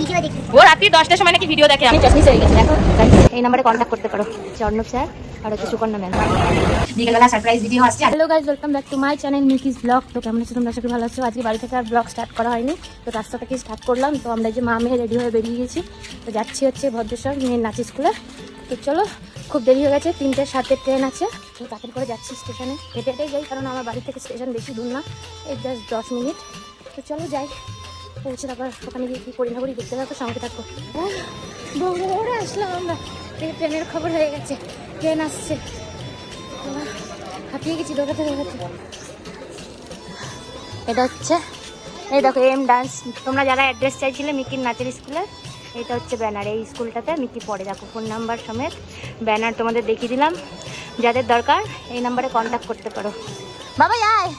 Video দেখি। ও রাত্রি দশটার সময় নাকি ভিডিও দেখে আমি চাষমিস হয়ে গেছে। দেখো এই নাম্বারে কন্ট্যাক্ট করতে পারো। অর্ণব স্যার আর হচ্ছে সুকন্যা ম্যাম বিকেলবেলা সারপ্রাইজ ভিডিও আসছে। Hello guys welcome back to my channel Miki's blog তো কেমন আছো তোমরা? সবাই ভালো আছো। আজকে বাড়ি থেকে আর ব্লগ স্টার্ট করা হয়নি। তো রাস্তা থেকে স্টার্ট করলাম। তো আমরা এই যে মা মেয়ে রেডি হয়ে বেরিয়ে গেছি। তো যাচ্ছি হচ্ছে ভদ্রেশ্বর মেয়ের নাচ স্কুলে তো চলো খুব দেরি হয়ে গেছে। তিনটে সাতের ট্রেন আছে। তো তাড়াতাড়ি করে যাচ্ছি স্টেশনে হেঁটে হেঁটেই যাই কারণ আমার বাড়ি থেকে স্টেশন বেশি দূর না। এই জাস্ট দশ মিনিট তো চলো যাই। পৌঁছে তারপর ওখানে গিয়ে কী করি না করি দেখতে থাকো, সঙ্গে থাকো। দৌড়ে দৌড়ে আসলাম আমরা। এই ট্রেনের খবর হয়ে গেছে ট্রেন আসছে। হাঁপিয়ে গেছি, দৌড়াতে দৌড়াতে। এটা হচ্ছে, এই দেখো, এম ডান্স। তোমরা যারা অ্যাড্রেস চাইছিলে মিকির নাচের স্কুলে, এটা হচ্ছে ব্যানার। এই স্কুলটাতে মিকি পড়ে, দেখো, ফোন নাম্বার সমেত ব্যানার তোমাদের দেখিয়ে দিলাম। যাদের দরকার, এই নাম্বারে কন্ট্যাক্ট করতে পারো। বাবা, আয়।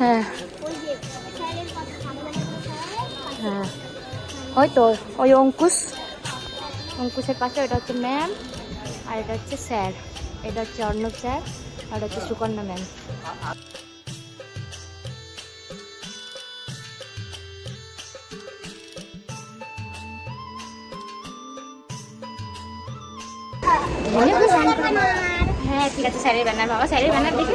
হ্যাঁ। হ্যাঁ। ওই তো, ওই অঙ্কুশ। অঙ্কুশের পাশে এটা হচ্ছে ম্যাম, আর এটা হচ্ছে স্যার। এটা হচ্ছে অর্ণব স্যার, আর হচ্ছে সুকন্যা ম্যাম। হ্যাঁ ঠিক আছে, স্যারের ব্যানার, বাবা, স্যারের ব্যানার দেখি।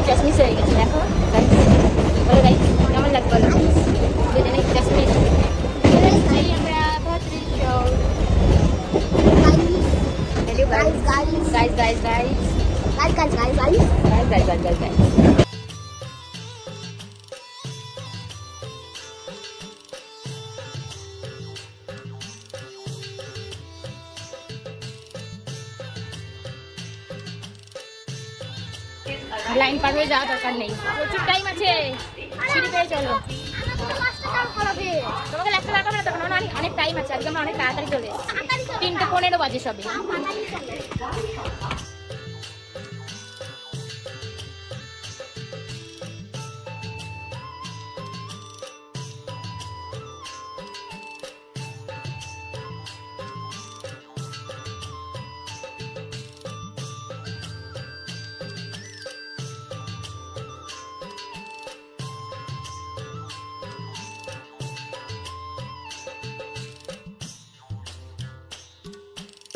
naik saya misa kat sini aku Kalau kalau guys, kalau kalau kalau kalau kalau kalau kalau kalau Guys, guys, guys. Guys, guys, guys, guys. Guys, guys, guys, guys. guys. পার হয়ে যাওয়া দরকার নেই। প্রচুর time আছে। সিঁড়ি পেয়ে চলো। তোমাকে লাগতে লাগবে না তখন অনেক অনেক টাইম আছে। আজকে আমরা অনেক তাড়াতাড়ি চলে তিনটে পনেরো বাজে সবে।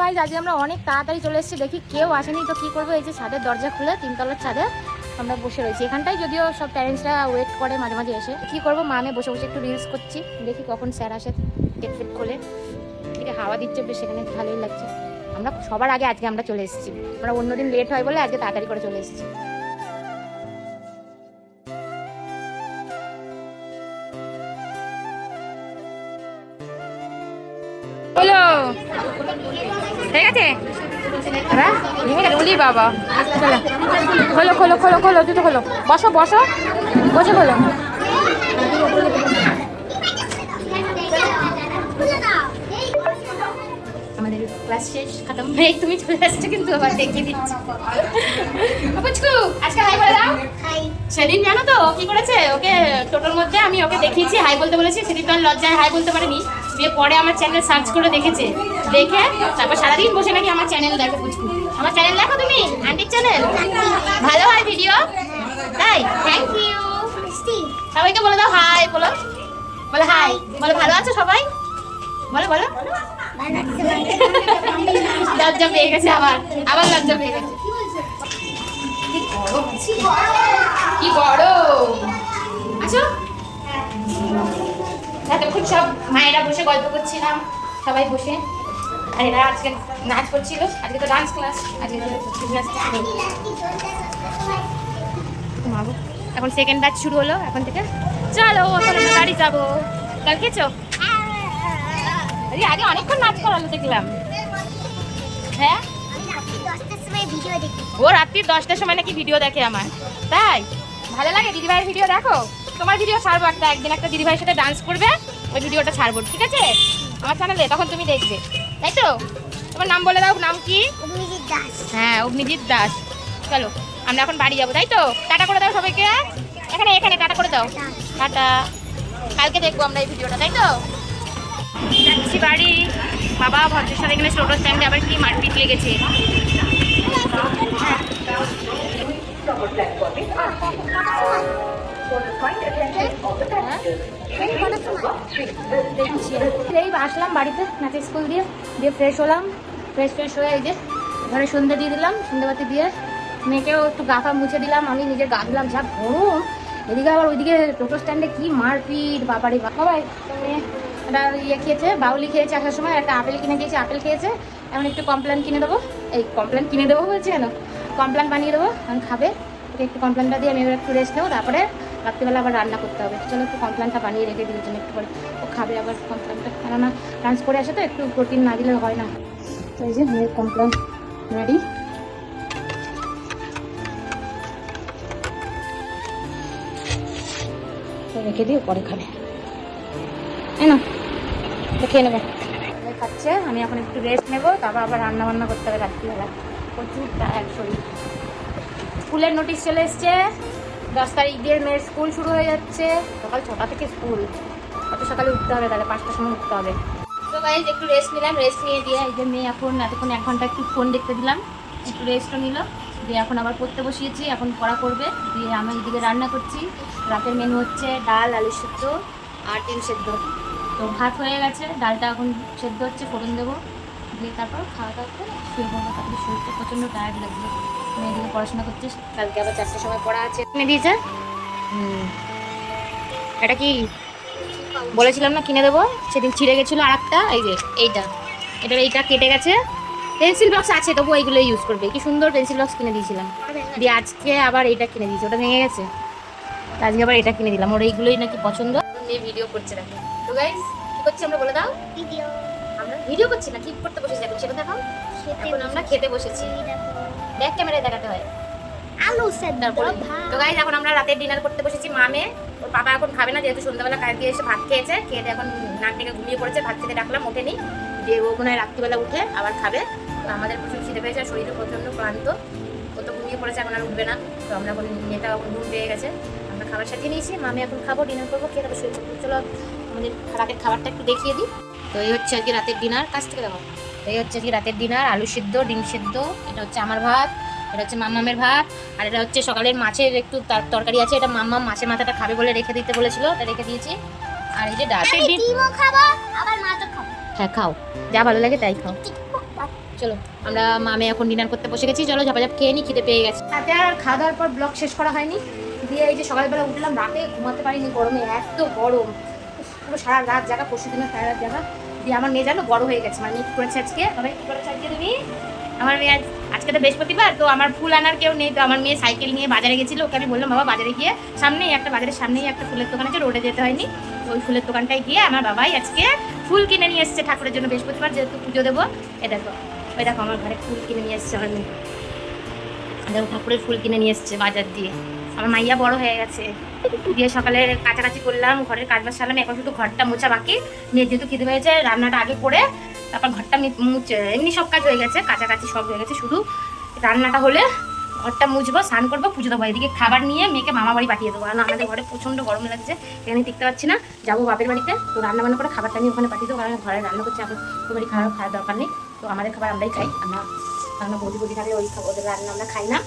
গাইজ আজকে আমরা অনেক তাড়াতাড়ি চলে এসেছি, দেখি কেউ আসেনি, তো কি করব? এই যে ছাদের দরজা খুলে, তিনতলার ছাদে আমরা বসে রয়েছি। এখানটাই যদিও সব প্যারেন্টসরা ওয়েট করে মাঝে মাঝে এসে। কি করব? মানে বসে বসে একটু রিলস করছি, দেখি কখন স্যার আসে। গেট ফেট খোলে এদিকে হাওয়া দিচ্ছে, বেশ সেখানে ভালোই লাগছে। আমরা সবার আগে আজকে আমরা চলে এসেছি। আমরা অন্যদিন লেট হয় বলে আজকে তাড়াতাড়ি করে চলে এসেছি। হলো ঠিক আছে? হ্যাঁ? উলি বাবা। চলো খোলো খোলো খোলো খোলো জুতো খোলো। বসো বসো। বসে খোলো। ক্লাস শেষ খতম এই তুমি চলে আসছো কিন্তু আবার দেখিয়ে দিচ্ছি। পুচকু আজকে হাই বলে দাও। সেদিন জানো তো কি করেছে? ওকে টোটোর মধ্যে আমি ওকে দেখিয়েছি হাই বলতে বলেছি সেদিন তো আর লজ্জায় হাই বলতে পারিনি। দিয়ে পরে আমার চ্যানেল সার্চ করে দেখেছে। দেখে তারপর সারাদিন বসে নাকি আমার চ্যানেল দেখো বুঝব আমার চ্যানেল দেখো তুমি আন্টির চ্যানেল ভালো হয় ভিডিও তাই থ্যাংক ইউ সবাইকে বলে দাও হাই বলো। বলো হাই বলো ভালো আছো সবাই? বলো বলো। লজ্জা পেয়ে গেছে আবার আবার লজ্জা পেয়ে গেছে। কি গরম! আছো এতক্ষণ সব মায়েরা বসে গল্প করছিলাম, সবাই বসে। আর এরা আজকে নাচ করছিল, আজকে তো ডান্স ক্লাস আজকে এখন সেকেন্ড ব্যাচ শুরু হলো, এখন থেকে চলো এখন আমরা বাড়ি যাব। কাল খেয়েছো? আরে, আগে অনেকক্ষণ নাচ করালো দেখলাম। হ্যাঁ? ও রাত্রি দশটার সময় নাকি ভিডিও দেখে আমার। তাই? ভালো লাগে? দিদিভাইয়ের ভিডিও দেখো? তোমার ভিডিও ছাড়বো একটা একদিন একটা দিদিভাইয়ের সাথে ডান্স করবে ওই ভিডিওটা ছাড়বো ঠিক আছে? আমার চ্যানেলে তখন তুমি দেখবে। তাই তো? তোমার নাম বলে দাও নাম কি? অগ্নিজিৎ দাস। হ্যাঁ অগ্নিজিৎ দাস। চলো আমরা এখন বাড়ি যাব তাই তো? টাটা করে দাও সবাইকে। এখানে এখানে টাটা করে দাও। টাটা। কালকে দেখব আমরা এই ভিডিওটা তাই তো? যাচ্ছি বাড়ি। বাবা ভদ্রের সাথে এখানে টোটো স্ট্যান্ডে আবার কি মারপিট লেগেছে? এই আসলাম বাড়িতে, নাচের স্কুল দিয়ে দিয়ে ফ্রেশ হলাম। ফ্রেশ ফ্রেশ হয়ে এই যে ঘরে সন্ধ্যে দিয়ে দিলাম সন্ধ্যেবাতি দিয়ে মেয়েকেও একটু গা ফা মুছে দিলাম, আমি নিজের গা দিলাম, যা গরম। এদিকে আবার ওইদিকে টোটো স্ট্যান্ডে কি মারপিট, বাবারি বাবা। একটা ইয়ে খেয়েছে, বাউলি খেয়েছে আসার সময়, একটা আপেল কিনে খেয়েছে আপেল খেয়েছে। এখন একটু কমপ্লেন কিনে দেবো। এই কমপ্লেন কিনে দেবো বলছি কেন? কমপ্লেন বানিয়ে দেবো, এখন খাবে। ওকে একটু কমপ্লেনটা দিয়ে আমি এবার একটু রেস্ট নেব, তারপরে রাত্রিবেলা আবার রান্না করতে হবে। চলো একটু কমপ্লেনটা বানিয়ে রেখে দিই জন্য একটু করে। ও খাবে আবার কমপ্লেনটা। কেননা ডান্স করে আসে তো, একটু প্রোটিন না দিলে হয় না। তো এই যে, মেয়ের কমপ্লেন রেডি রেখে দিও পরে খাবে। আমি এখন একটু রেস্ট নেব, তারপর আবার রান্না বান্না করতে হবে প্রচুর টায়ার স্কুলের নোটিশ চলে এসছে। দশ তারিখ দিয়ে মেয়ের স্কুল শুরু হয়ে যাচ্ছে। সকাল ছটা থেকে স্কুল কত সকালে উঠতে হবে তাহলে? পাঁচটার সময় উঠতে হবে। তো গাইজ একটু রেস্ট নিলাম। রেস্ট নিয়ে দিয়ে এই যে মেয়ে এখন এতক্ষণ এক ঘণ্টা একটু ফোন দেখতে দিলাম। একটু রেস্টও নিল। দিয়ে এখন আবার পড়তে বসিয়েছি। এখন পড়া করবে। দিয়ে আমি এদিকে রান্না করছি। রাতের মেনু হচ্ছে ডাল, আলু সেদ্ধ আর ডিম সেদ্ধ। তো ভাত হয়ে গেছে, ডালটা এখন সেদ্ধ হচ্ছে, ফোড়ন দেবো। দিয়ে তারপর খাওয়া দাওয়া করে শুয়ে পড়ব। তারপরে শরীরটা প্রচণ্ড টায়ার্ড লাগছে মেয়েদিকে পড়াশোনা করছিস, কালকে আবার চারটের সময় পড়া আছে। কিনে দিয়েছে? এটা কি? বলেছিলাম না, কিনে দেবো। সেদিন ছিঁড়ে গেছিল আর একটা এই যে, এইটা। এটার এইটা কেটে গেছে। পেন্সিল বক্স আছে, তবু এইগুলো ইউজ করবে। কি সুন্দর পেন্সিল বক্স কিনে দিয়েছিলাম। দিয়ে আজকে আবার এইটা কিনে দিয়েছি, ওটা ভেঙে গেছে। আজকে আবার এটা কিনে দিলাম। ওর এইগুলোই নাকি পছন্দ। মেয়ে ভিডিও করছে দেখো। তো গাইস কি করছি আমরা বলে দাও? ভিডিও আমরা ভিডিও করছি না কি করতে বসেছি এখন সেটা দেখাও। এখন আমরা খেতে বসেছি। ব্যাক ক্যামেরায় দেখাতে হয়। আলু সেদ্ধ তো গাইজ এখন আমরা রাতের ডিনার করতে বসেছি মামে ওর বাবা এখন খাবে না যেহেতু সন্ধ্যাবেলা দিয়ে এসে ভাত খেয়েছে। খেয়ে দিয়ে এখন নাক ডেকে ঘুমিয়ে পড়েছে ভাত খেতে ডাকলাম ওঠেনি। দিয়ে ও মনে হয় রাত্রিবেলা উঠে আবার খাবে। তো আমাদের প্রচুর খিদে পেয়েছে আর শরীরে প্রচণ্ড ক্লান্ত। ও তো ঘুমিয়ে পড়েছে এখন আর উঠবে না। তো আমরা এখন মেয়েটা এখন ঘুম পেয়ে গেছে। আমরা খাবার সাজিয়ে নিয়েছি। মামি এখন খাব ডিনার করব খেয়ে তারপর শুয়ে পড়ব। চলো আমাদের রাতের খাবারটা একটু দেখিয়ে দিই। তো এই হচ্ছে আজকে রাতের ডিনার কাছ থেকে দেখো এই হচ্ছে আজকে রাতের ডিনার আলু সিদ্ধ ডিম সিদ্ধ। এটা হচ্ছে আমার ভাত এটা হচ্ছে মাম্মামের ভাত আর এটা হচ্ছে সকালের মাছের একটু তার- তরকারি আছে। এটা মাম্মাম মাছের মাথাটা খাবে বলে রেখে দিতে বলেছিল এটা রেখে দিয়েছি। আর এই যে ডাল। আমি ডিমও খাব আবার মাছও খাব। হ্যাঁ খাও। যা ভালো লাগে তাই খাও। চলো আমরা মামে এখন ডিনার করতে বসে গেছি। চলো ঝাপাঝাপ খেয়ে নি খিদে পেয়ে গেছে। তাতে আর খাওয়া দাওয়ার পর ব্লগ শেষ করা হয়নি? দিয়ে এই যে সকালবেলা উঠলাম, রাতে ঘুমাতে পারিনি, গরমে এত গরম। পুরো সারা রাত জায়গা পরশু দিনের সারা রাত জায়গা দিয়ে আমার মেয়ে জানো, বড় হয়ে গেছে। মানে কি করেছে আজকে। তবে কি করেছে আজকে তুমি আমার মেয়ে আজ আজকে তো বৃহস্পতিবার, তো আমার ফুল আনার কেউ নেই, তো আমার মেয়ে সাইকেল নিয়ে বাজারে গেছিল। ওকে আমি বললাম, বাবা, বাজারে গিয়ে সামনেই একটা, বাজারের সামনেই একটা ফুলের দোকান আছে, রোডে যেতে হয়নি। ওই ফুলের দোকানটায় গিয়ে আমার বাবাই আজকে ফুল কিনে নিয়ে এসেছে ঠাকুরের জন্য। বৃহস্পতিবার যেহেতু পুজো দেবো, এ দেখো, ওই দেখো আমার ঘরে ফুল কিনে নিয়ে এসেছে আমার মেয়ে। দেখো, ঠাকুরের ফুল কিনে নিয়ে এসেছে বাজার দিয়ে। আমার মাইয়া বড় হয়ে গেছে। দিয়ে সকালে কাছাকাছি করলাম, ঘরের কাজ বাজ সারলাম, এখন শুধু ঘরটা মোছা বাকি। মেয়ে যেহেতু খিদে হয়েছে রান্নাটা আগে করে তারপর ঘরটা মুছে এমনি সব কাজ হয়ে গেছে কাছাকাছি সব হয়ে গেছে, শুধু রান্নাটা হলে ঘরটা মুছবো, স্নান করব, পুজো দেবো এদিকে, খাবার নিয়ে মেয়েকে মামা বাড়ি পাঠিয়ে দেবো। কারণ আমাদের ঘরে প্রচণ্ড গরম লাগছে এখানে টিকতে পারছি না, যাব বাপের বাড়িতে, তো রান্না বান্না করে খাবারটা আমি ওখানে পাঠিয়ে দেবো, কারণ ঘরে রান্না করছি, এখন তোমারই খাওয়ার খাওয়ার দরকার নেই, তো আমাদের খাবার আমরাই খাই, আমরা আমরা বৌদি বৌদি থাকলে ওই খাবার রান্না আমরা খাই না।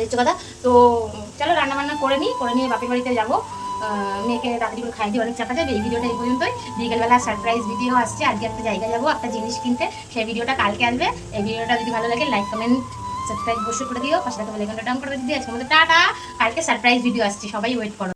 এই হচ্ছে কথা। তো, চলো রান্না বান্না করে নিই, করে নিয়ে বাপের বাড়িতে যাব। মেয়েকে তাড়াতাড়ি করে খাই দিয়ে অনেক চাপা যাবে, এই ভিডিওটা এই পর্যন্তই। বিকেলবেলা সারপ্রাইজ ভিডিও আসছে, আজকে একটা জায়গায় যাব, একটা জিনিস কিনতে। সেই ভিডিওটা কালকে আসবে। এই ভিডিওটা যদি ভালো লাগে লাইক কমেন্ট সাবস্ক্রাইব বসে করে দিও। পাশে থাকা বেলাইকনটা ডাউন করে দিও। আজকে আমাদের টাটা। কালকে সারপ্রাইজ ভিডিও আসছে, সবাই ওয়েট করো।